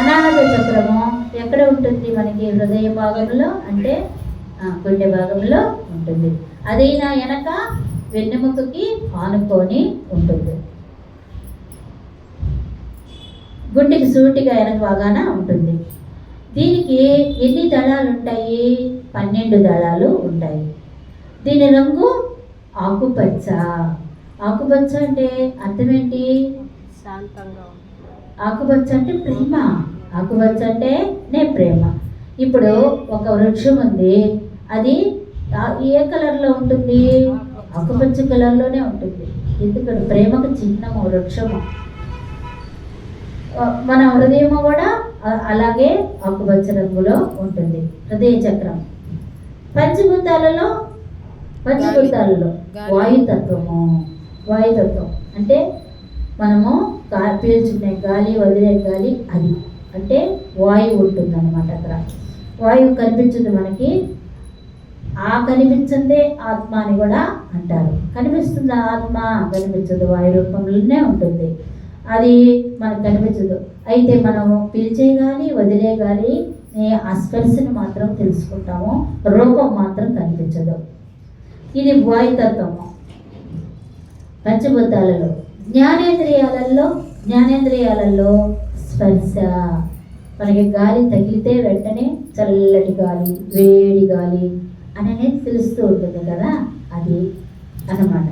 అనాహత చక్రము ఎక్కడ ఉంటుంది? మనకి హృదయ భాగంలో అంటే గుండె భాగంలో ఉంటుంది. అదైనా వెనక వెన్నెముకకి ఆనుకొని ఉంటుంది. గుండెకి సూటిగా వెనక బాగాన ఉంటుంది. దీనికి ఎన్ని దళాలు ఉంటాయి పన్నెండు దళాలు ఉంటాయి. దీని రంగు ఆకుపచ్చ. ఆకుపచ్చ అంటే అర్థం ఏంటి? శాంతంగా ఆకుపచ్చ అంటే ప్రేమ. ఆకుపచ్చ అంటే నే ప్రేమ. ఇప్పుడు ఒక వృక్షం ఉంది. అది ఏ కలర్లో ఉంటుంది? ఆకుపచ్చ కలర్లోనే ఉంటుంది. ఎందుకంటే ప్రేమకు చిహ్నము వృక్షము. మన హృదయము కూడా అలాగే ఆకుపచ్చ రంగులో ఉంటుంది. హృదయ చక్రం. పంచభూతాలలో పంచభూతాలలో. వాయుతత్వము. వాయుతత్వం. అంటే మనము గా పీల్చుకునే గాలి వదిలే గాలి అది. అంటే వాయువు ఉంటుంది అనమాట అక్కడ. వాయువు కనిపించదు మనకి. ఆ కనిపించిందే ఆత్మ అని కూడా అంటారు. కనిపిస్తుంది ఆత్మ కనిపించదు వాయు రూపంలోనే ఉంటుంది. అది మనకు కనిపించదు. అయితే మనము పీల్చే గాలి వదిలే గాలి ఆ స్పెల్స్ని మాత్రం తెలుసుకుంటాము. రూపం మాత్రం కనిపించదు. ఇది వాయుతత్వము. పంచభూతాలలో జ్ఞానేంద్రియాలలో జ్ఞానేంద్రియాలలో స్పర్శ. మనకి గాలి తగిలితే వెంటనే చల్లటి గాలి వేడి గాలి అని అనేది తెలుస్తూ ఉంటుంది కదా అది అన్నమాట.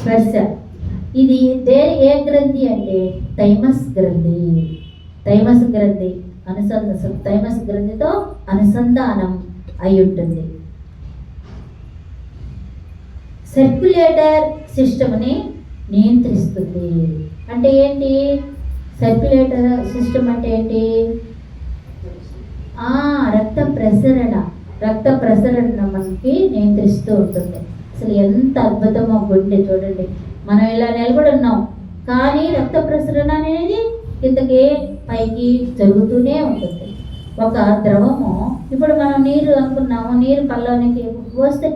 స్పర్శ. ఇది దే ఏ గ్రంథి అంటే తైమస్ గ్రంథి. తైమస్ గ్రంథి అనుసంధ తైమస్ గ్రంథితో అనుసంధానం అయి ఉంటుంది. సర్క్యులేటర్ సిస్టమ్ని నియంత్రిస్తుంది. అంటే ఏంటి? సర్క్యులేటర్ సిస్టమ్ అంటే ఏంటి? ఆ, రక్త ప్రసరణ. రక్త ప్రసరణ మనకి నియంత్రిస్తూ ఉంటుంది. అసలు ఎంత అద్భుతమో గుండె చూడండి. మనం ఇలా నిలబడి ఉన్నాం కానీ రక్త ప్రసరణ అనేది కిందకి పైకి జరుగుతూనే ఉంటుంది. ఒక ద్రవము ఇప్పుడు మనం నీరు అనుకున్నాము నీరు పళ్ళలోనికి పోస్తే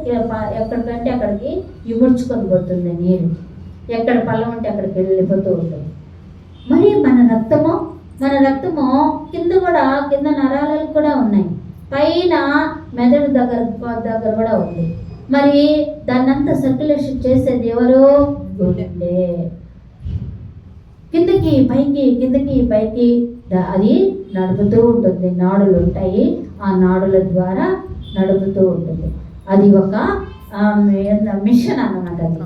ఎక్కడికంటే అక్కడికి ఇముడ్చుకొని పోతుంది నీరు. ఎక్కడ పళ్ళం ఉంటే అక్కడికి వెళ్ళిపోతూ ఉంటుంది. మరి మన రక్తము మన రక్తము కింద కూడా కింద నరాలలు కూడా ఉన్నాయి. పైన మెదడు దగ్గర దగ్గర కూడా ఉంది. మరి దాన్నంతా సర్క్యులేషన్ చేసేది ఎవరు? గుండె. కిందకి పైకి కిందకి పైకి అది నడుపుతూ ఉంటుంది. నాడులు ఉంటాయి. ఆ నాడుల ద్వారా నడుపుతూ ఉంటుంది. అది ఒక మిషన్ అన్నమాట అది.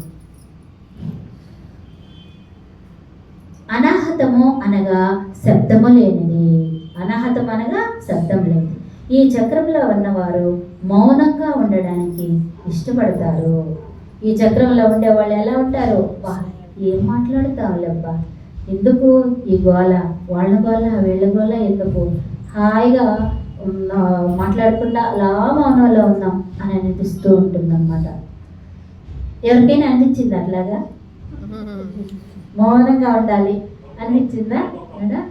అనాహతము అనగా శబ్దము లేనిది. అనాహతం అనగా శబ్దం లేనిది. ఈ చక్రంలో ఉన్నవారు మౌనంగా ఉండడానికి ఇష్టపడతారు. ఈ చక్రంలో ఉండే వాళ్ళు ఎలా ఉంటారు? "వా, ఏం మాట్లాడతావులేబ్బా? ఎందుకు ఈ గోల? వాళ్ళ గోల వీళ్ళ గోల ఎందుకు? హాయిగా మాట్లాడకుండా అలా మౌనంలో ఉన్నాం అని అనిపిస్తూ ఉంటుందన్నమాట. ఎవరికైనా అనిపించింది అట్లాగా? మౌనంగా ఉండాలి అనిపించిందా మేడం?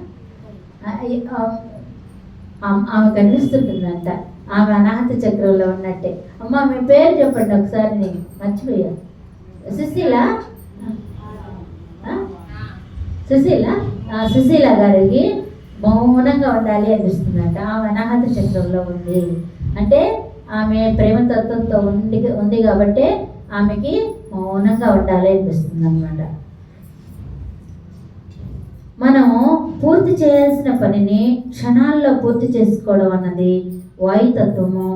ఆమె కనిపిస్తుంటుందంట. ఆమె అనాహత చక్రంలో ఉన్నట్టే. అమ్మ మీ పేరు చెప్పండి ఒకసారి నేను మర్చిపోయా సుశీల? ఆ? సుశీల? సుశీల గారికి మౌనంగా ఉండాలి అనిపిస్తుందంట. ఆమె అనాహత చక్రంలో ఉంది. అంటే ఆమె ప్రేమతత్వంతో ఉండి ఉంది కాబట్టి ఆమెకి మౌనంగా ఉండాలి అనిపిస్తుంది అనమాట మనం పూర్తి చేయాల్సిన పనిని క్షణాల్లో పూర్తి చేసుకోవడం అన్నది వాయుతత్వము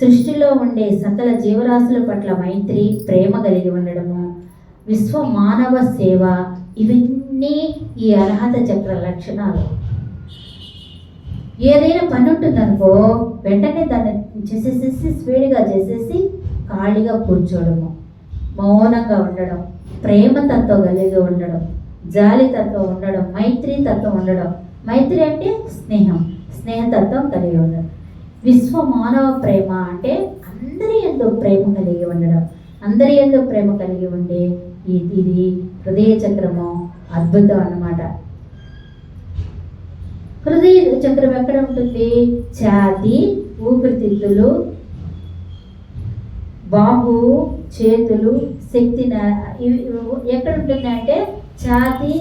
సృష్టిలో ఉండే సకల జీవరాశుల పట్ల మైత్రి ప్రేమ కలిగి ఉండడము విశ్వ మానవ సేవ ఇవన్నీ ఈ అర్హత చక్ర లక్షణాలు. ఏదైనా పని ఉంటుందనుకో వెంటనే దాన్ని చేసేసేసి స్పీడ్గా చేసేసి ఖాళీగా కూర్చోవడము మౌనంగా ఉండడం ప్రేమతత్వం కలిగి ఉండడం జాలితత్వం ఉండడం మైత్రి తత్వం ఉండడం. మైత్రి అంటే స్నేహం స్నేహతత్వం కలిగి ఉండడం. విశ్వ మానవ ప్రేమ అంటే అందరి ఎందు ప్రేమ కలిగి ఉండడం. అందరి ఎందు ప్రేమ కలిగి ఉండే ఈ- ఇది హృదయ చక్రము అద్భుతం అన్నమాట. హృదయ చక్రం ఎక్కడ ఉంటుంది? ఛాతి ఊపిరితిత్తులు బాహు చేతులు శక్తి ఇవి ఎక్కడ ఉంటుంది అంటే ఛాతీ